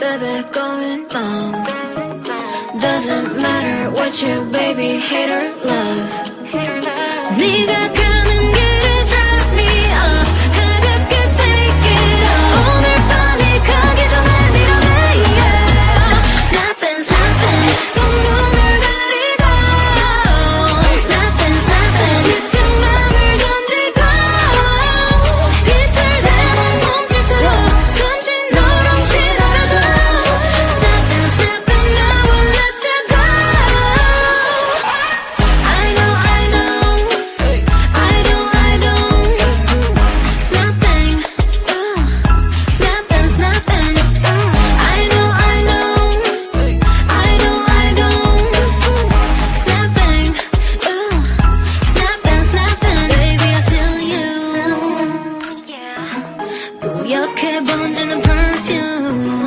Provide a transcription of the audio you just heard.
baby, going down. Doesn't matter what you baby, hate or love. 네가 기억해 번지는 perfume.